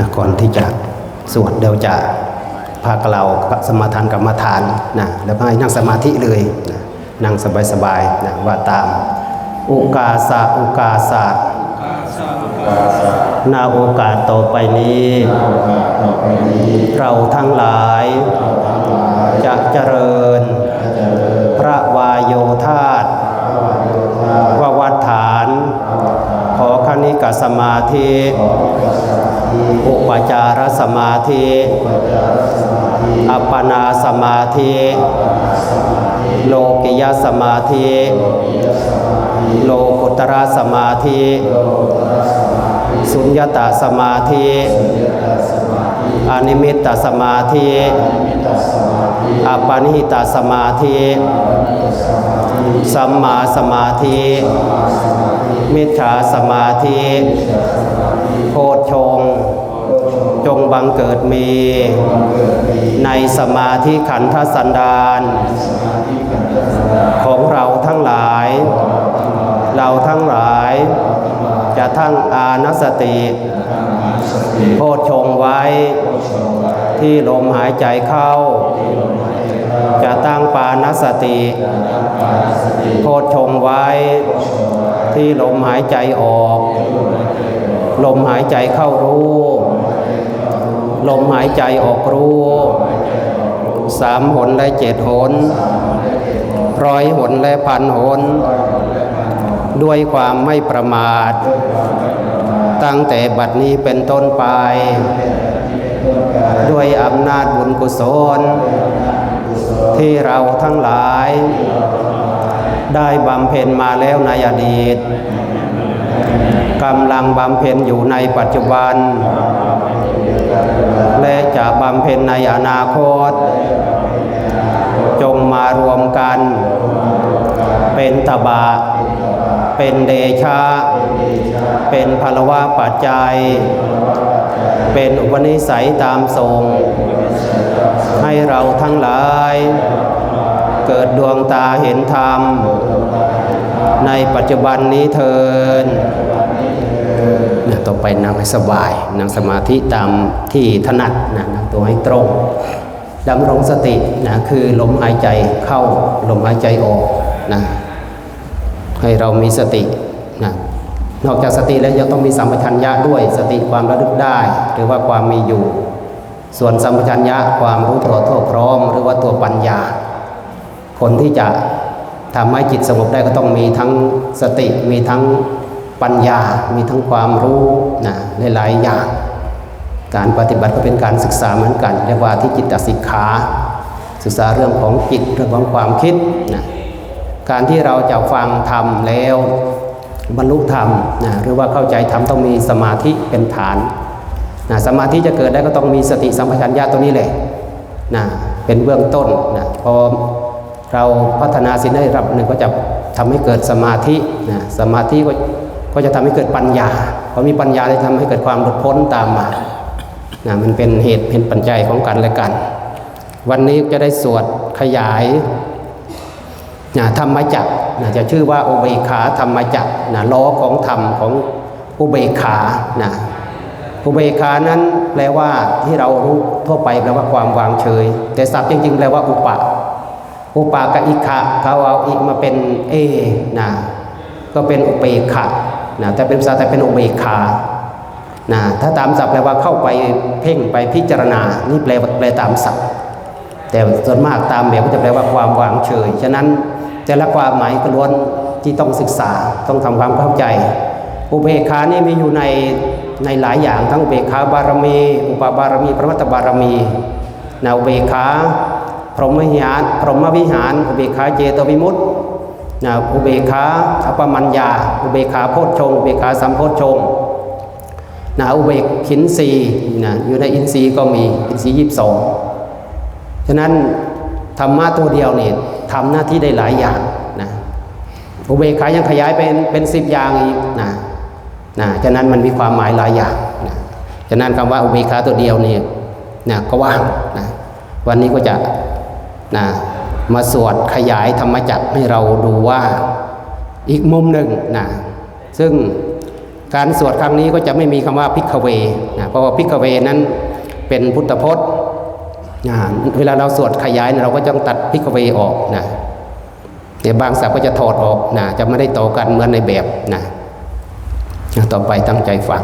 ะก่อนที่จะสวดเดี๋ยวจะพาเราสมาทานกรรมฐานนะแล้วให้นั่งสมาธิเลยนะนั่งสบายๆนะว่าตาม อุกาสะอุกาสะนาโอกาสต่อไปนี้ เราทั้งหลาย จะเจริญ พระวายโยธาตววัฏฐาน ขอคณิกสมาธิ อุปจารสมาธิอัปปนาสมาธิโลกิยสมาธิโลกุตระสมาธิสุญญตาสมาธิอนิมิตตสมาธิอปานิหิตสมาธิสัมมาสมาธิ มิจฉาสมาธิโพชฌง ค์จงบังเกิดมี ในสมาธิขันธสันดานของเราทั้งหลาย เราทั้งหลาย จะทั้งอานัสติ โพชฌงไว้ ที่ลมหายใจเข้า จะตั้งปานัสติ โพชฌงไว้ ที่ลมหายใจออก ลมหายใจเข้ารู้ ลมหายใจออกรู้สามหนและเจ็ดหนร้อยหนและพันหนด้วยความไม่ประมาท ตั้งแต่บัดนี้เป็นต้นไป ด้วยอำนาจบุญกุศล ที่เราทั้งหลาย ได้บำเพ็ญมาแล้วในอดีตกำลังบำเพ็ญอยู่ในปัจจุบัน และจะบำเพ็ญในอนาคต จงมารวมกัน เป็นตบะ เป็นเดชะ เป็นพลวะปัจจัย เป็นอุปนิสัยตามทรง ให้เราทั้งหลาย เกิดดวงตาเห็นธรรม ในปัจจุบันนี้เทิน ต่อไปนั่งให้สบาย นั่งสมาธิตามที่ถนัดนะนั่งตัวให้ตรงดำรงสตินะคือลมหายใจเข้าลมหายใจออกนะให้เรามีสตินะนอกจากสติแล้วยังต้องมีสัมปชัญญะด้วยสติความระลึกได้ หรือว่าความมีอยู่ ส่วนสัมปชัญญะความรู้ตัวทั่วพร้อม หรือว่าตัวปัญญา คนที่จะทำให้จิตสงบได้ก็ต้องมีทั้งสติมีทั้ง ปัญญา มีทั้งความรู้นะหลายๆอย่าง การปฏิบัติก็เป็นการศึกษาเหมือนกันเรียกว่าที่จิตตสิกขา ศึกษาเรื่องของจิตเรื่องของความคิดนะการที่เราจะฟังธรรมแล้วบรรลุธรรมนะหรือว่าเข้าใจธรรมต้องมีสมาธิเป็นฐานนะสมาธิจะเกิดได้ก็ต้องมีสติสัมปชัญญะตัวนี้แหละนะเป็นเบื้องต้นนะพอเราพัฒนาสิ่งได้ระดับหนึ่งก็จะทำให้เกิดสมาธินะสมาธิก็ ก็จะทำให้เกิดปัญญาพอมีปัญญาจะทำให้เกิดความหลุดพ้นตามมานะมันเป็นเหตุเป็นปัจจัยของกันและกัน วันนี้จะได้สวดขยายนะธรรมจักรนะจะชื่อว่าอุเบกขาธรรมจักรนะล้อของธรรมของอุเบกขานะอุเบกขานั้นแปลว่าที่เรารู้ทั่วไปแปลว่าความวางเฉย แต่ศัพท์จริง ๆ แปลว่าอุปะ อุปากับอิขะเขาเอาอิมาเป็นเอนะก็เป็นอุเบกขะ นะแต่เป็นภาษาแต่เป็นอุเบกขานะถ้าตามศัพท์แปลว่าเข้าไปเพ่งไปพิจารณา นี่แปลแปลตามศัพท์ แต่ส่วนมากตามแบบก็จะแปลว่าความวางเฉย ฉะนั้นแต่ละความหมายก็ล้วนที่ต้องศึกษาต้องทำความเข้าใจ อุเบกขานี่มีอยู่ในในหลายอย่างทั้งอุเบกขาบารมี อุปบารมี พระมัตตบารมีนะอุเบกขาพรหมวิหารพรหมวิหารอุเบกขาเจโตวิมุตติ นะอุเบกขาอัปมัญญา อุเบกขาโพชฌงอุเบกขาสัมโพชฌงนะอุเบกขินสีนะอยู่ในอินทรีย์ก็มีอินทรีย์ยี่สิบสองฉะนั้นธรรมะตัวเดียวเนี่ยทำหน้าที่ได้หลายอย่างนะอุเบกขายังขยายเป็นเป็นสิบอย่างอีกนะนะฉะนั้นมันมีความหมายหลายอย่างนะฉะนั้นคำว่าอุเบกขาตัวเดียวเนี่นะก็ว่างนะวันนี้ก็จะนะ มาสวดขยายธรรมจักรให้เราดูว่าอีกมุมหนึ่งนะซึ่งการสวดครั้งนี้ก็จะไม่มีคำว่าพิกเวนะเพราะว่าพิกเวนั้นเป็นพุทธพจน์นะเวลาเราสวดขยายเราก็ต้องตัดพิกเวออกนะเดี๋ยวบางศัพท์ก็จะถอดออกนะจะไม่ได้ต่อกันเหมือนในแบบนะต่อไปตั้งใจฟัง